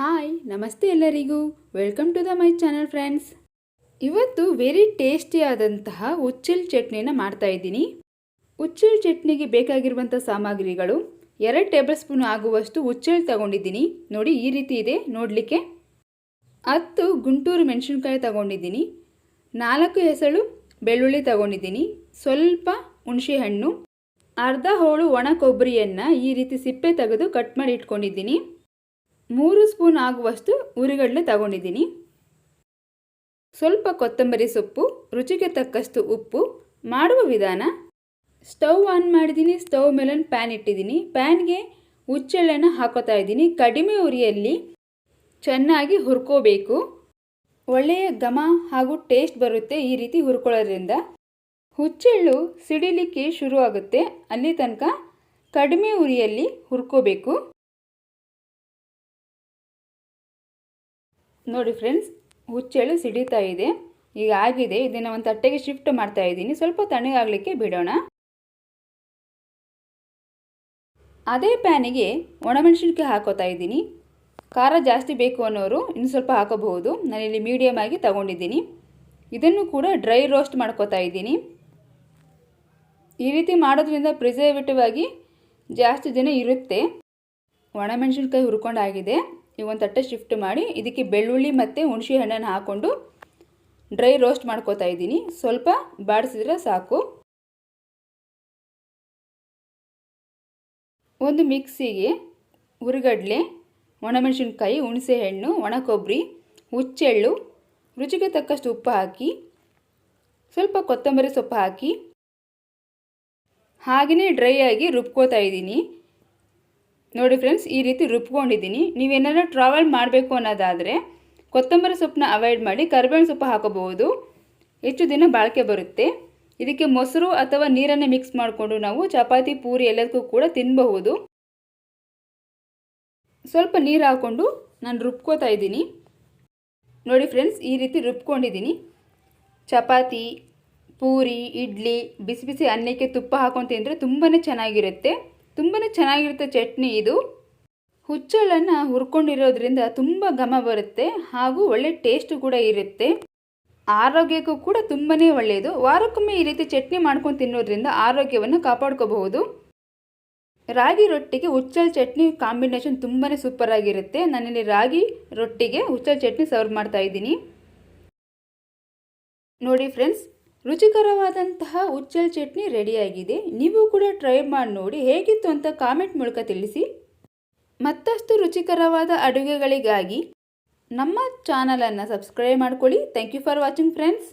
Hi, ನಮಸ್ತೆ ಎಲ್ಲರಿಗೂ. Welcome to the my channel friends ಇವತ್ತು ವೆರಿ ಟೇಸ್ಟಿ ಆದಂತಹ ಉಚ್ಚಿಲ್ ಚಟ್ನಿನ ಮಾಡ್ತಾ ಇದ್ದೀನಿ. ಉಚ್ಚಿಲ್ ಚಟ್ನಿಗೆ ಬೇಕಾಗಿರುವಂಥ ಸಾಮಗ್ರಿಗಳು ಎರಡು ಟೇಬಲ್ ಸ್ಪೂನ್ ಆಗುವಷ್ಟು ಉಚ್ಚಿಲ್ ತಗೊಂಡಿದ್ದೀನಿ. ನೋಡಿ, ಈ ರೀತಿ ಇದೆ, ನೋಡಲಿಕ್ಕೆ. ಹತ್ತು ಗುಂಟೂರು ಮೆಣಸಿನ್ಕಾಯಿ ತಗೊಂಡಿದ್ದೀನಿ. ನಾಲ್ಕು ಹೆಸಳು ಬೆಳ್ಳುಳ್ಳಿ ತಗೊಂಡಿದ್ದೀನಿ. ಸ್ವಲ್ಪ ಹುಣಸೆಹಣ್ಣು, ಅರ್ಧ ಹೋಳು ಒಣ ಕೊಬ್ಬರಿಯನ್ನು ಈ ರೀತಿ ಸಿಪ್ಪೆ ತೆಗೆದು ಕಟ್ ಮಾಡಿ ಇಟ್ಕೊಂಡಿದ್ದೀನಿ. ಮೂರು ಸ್ಪೂನ್ ಆಗುವಷ್ಟು ಉರಿಗಡಲೆ ತಗೊಂಡಿದ್ದೀನಿ. ಸ್ವಲ್ಪ ಕೊತ್ತಂಬರಿ ಸೊಪ್ಪು, ರುಚಿಗೆ ತಕ್ಕಷ್ಟು ಉಪ್ಪು ಮಾಡುವ ವಿಧಾನ. ಸ್ಟವ್ ಆನ್ ಮಾಡಿದ್ದೀನಿ, ಸ್ಟವ್ ಮೇಲೆ ಪ್ಯಾನ್ ಇಟ್ಟಿದ್ದೀನಿ. ಪ್ಯಾನ್ಗೆ ಹುಚ್ಚೆಳ್ಳೆನ ಹಾಕೋತಾ ಇದ್ದೀನಿ. ಕಡಿಮೆ ಉರಿಯಲ್ಲಿ ಚೆನ್ನಾಗಿ ಹುರ್ಕೋಬೇಕು. ಒಳ್ಳೆಯ ಘಮ ಹಾಗೂ ಟೇಸ್ಟ್ ಬರುತ್ತೆ ಈ ರೀತಿ ಹುರ್ಕೊಳ್ಳೋದ್ರಿಂದ. ಹುಚ್ಚೆಳ್ಳು ಸಿಡಿಲಿಕ್ಕೆ ಶುರು ಆಗುತ್ತೆ ಅಲ್ಲಿ ತನಕ ಕಡಿಮೆ ಉರಿಯಲ್ಲಿ ಹುರ್ಕೋಬೇಕು. ನೋಡಿ ಫ್ರೆಂಡ್ಸ್ ಹುಚ್ಚೆಳು ಸಿಡಿತಾ ಇದೆ. ಈಗ ಆಗಿದೆ, ಇದನ್ನು ಒಂದು ತಟ್ಟೆಗೆ ಶಿಫ್ಟ್ ಮಾಡ್ತಾ ಇದ್ದೀನಿ. ಸ್ವಲ್ಪ ತಣ್ಣಗಾಗಲಿಕ್ಕೆ ಬಿಡೋಣ. ಅದೇ ಪ್ಯಾನಿಗೆ ಒಣಮೆಣಸಿನ್ಕಾಯಿ ಹಾಕೋತಾ ಇದ್ದೀನಿ. ಖಾರ ಜಾಸ್ತಿ ಬೇಕು ಅನ್ನೋರು ಇನ್ನು ಸ್ವಲ್ಪ ಹಾಕೋಬಹುದು. ನಾನಿಲ್ಲಿ ಮೀಡಿಯಮ್ ಆಗಿ ತಗೊಂಡಿದ್ದೀನಿ. ಇದನ್ನು ಕೂಡ ಡ್ರೈ ರೋಸ್ಟ್ ಮಾಡ್ಕೋತಾ ಇದ್ದೀನಿ. ಈ ರೀತಿ ಮಾಡೋದ್ರಿಂದ ಪ್ರಿಸರ್ವೇಟಿವ್ ಆಗಿ ಜಾಸ್ತಿ ದಿನ ಇರುತ್ತೆ. ಒಣಮೆಣಸಿನ್ಕಾಯಿ ಹುರ್ಕೊಂಡಾಗಿದೆ. ಈಗ ಒಂದು ತಟ್ಟೆ ಶಿಫ್ಟ್ ಮಾಡಿ, ಇದಕ್ಕೆ ಬೆಳ್ಳುಳ್ಳಿ ಮತ್ತು ಹುಣಸೆ ಹಣ್ಣನ್ನು ಹಾಕ್ಕೊಂಡು ಡ್ರೈ ರೋಸ್ಟ್ ಮಾಡ್ಕೋತಾ ಇದ್ದೀನಿ. ಸ್ವಲ್ಪ ಬಾಡಿಸಿದ್ರೆ ಸಾಕು. ಒಂದು ಮಿಕ್ಸಿಗೆ ಹುರುಗಡಲೆ ಒಣಮೆಣಸಿನ್ಕಾಯಿ, ಹುಣಸೆ ಹಣ್ಣು ಒಣ ಕೊಬ್ಬರಿ ಹುಚ್ಚೆಳ್ಳು, ರುಚಿಗೆ ತಕ್ಕಷ್ಟು ಉಪ್ಪು ಹಾಕಿ, ಸ್ವಲ್ಪ ಕೊತ್ತಂಬರಿ ಸೊಪ್ಪು ಹಾಕಿ ಹಾಗೆಯೇ ಡ್ರೈ ಆಗಿ ರುಬ್ಕೋತಾ ಇದ್ದೀನಿ. ನೋಡಿ ಫ್ರೆಂಡ್ಸ್ ಈ ರೀತಿ ರುಬ್ಕೊಂಡಿದ್ದೀನಿ. ನೀವೇನಾದ್ರೂ ಟ್ರಾವೆಲ್ ಮಾಡಬೇಕು ಅನ್ನೋದಾದರೆ ಕೊತ್ತಂಬರಿ ಸೊಪ್ಪನ್ನ ಅವಾಯ್ಡ್ ಮಾಡಿ ಕರಿಬೇವಿನ ಸೊಪ್ಪು ಹಾಕೋಬಹುದು. ಹೆಚ್ಚು ದಿನ ಬಾಳಿಕೆ ಬರುತ್ತೆ. ಇದಕ್ಕೆ ಮೊಸರು ಅಥವಾ ನೀರನ್ನು ಮಿಕ್ಸ್ ಮಾಡಿಕೊಂಡು ನಾವು ಚಪಾತಿ, ಪೂರಿ ಎಲ್ಲದಕ್ಕೂ ಕೂಡ ತಿನ್ನಬಹುದು ಸ್ವಲ್ಪ ನೀರು ಹಾಕ್ಕೊಂಡು ನಾನು ರುಬ್ಕೋತಾ ಇದ್ದೀನಿ. ನೋಡಿ ಫ್ರೆಂಡ್ಸ್ ಈ ರೀತಿ ರುಬ್ಕೊಂಡಿದ್ದೀನಿ. ಚಪಾತಿ, ಪೂರಿ, ಇಡ್ಲಿ, ಬಿಸಿ ಬಿಸಿ ಅನ್ನಕ್ಕೆ ತುಪ್ಪ ಹಾಕೊಂಡು ತಿಂದರೆ ತುಂಬಾ ಚೆನ್ನಾಗಿರುತ್ತೆ. ತುಂಬಾ ಚೆನ್ನಾಗಿರುತ್ತೆ ಚಟ್ನಿ ಇದು. ಹುಚ್ಚಳನ್ನು ಹುರ್ಕೊಂಡಿರೋದ್ರಿಂದ ತುಂಬ ಘಮ ಬರುತ್ತೆ ಹಾಗೂ ಒಳ್ಳೆ ಟೇಸ್ಟು ಕೂಡ ಇರುತ್ತೆ. ಆರೋಗ್ಯಕ್ಕೂ ಕೂಡ ತುಂಬಾ ಒಳ್ಳೆಯದು ವಾರಕ್ಕೊಮ್ಮೆ ಈ ರೀತಿ ಚಟ್ನಿ ಮಾಡ್ಕೊಂಡು ತಿನ್ನೋದ್ರಿಂದ ಆರೋಗ್ಯವನ್ನು ಕಾಪಾಡ್ಕೋಬಹುದು. ರಾಗಿ ರೊಟ್ಟಿಗೆ ಹುಚ್ಚಲ್ ಚಟ್ನಿ ಕಾಂಬಿನೇಷನ್ ತುಂಬಾ ಸೂಪರ್ ಆಗಿರುತ್ತೆ. ನಾನಿಲ್ಲಿ ರಾಗಿ ರೊಟ್ಟಿಗೆ ಹುಚ್ಚಲ್ ಚಟ್ನಿ ಸರ್ವ್ ಮಾಡ್ತಾ ಇದ್ದೀನಿ. ನೋಡಿ ಫ್ರೆಂಡ್ಸ್ ರುಚಿಕರವಾದಂತಹ ಉಚ್ಚಲ್ ಚಟ್ನಿ ರೆಡಿಯಾಗಿದೆ. ನೀವು ಕೂಡ ಟ್ರೈ ಮಾಡಿ ನೋಡಿ. ಹೇಗಿತ್ತು ಅಂತ ಕಾಮೆಂಟ್ ಮೂಲಕ ತಿಳಿಸಿ. ಮತ್ತಷ್ಟು ರುಚಿಕರವಾದ ಅಡುಗೆಗಳಿಗಾಗಿ ನಮ್ಮ ಚಾನಲನ್ನು ಸಬ್ಸ್ಕ್ರೈಬ್ ಮಾಡ್ಕೊಳ್ಳಿ. Thank you for watching friends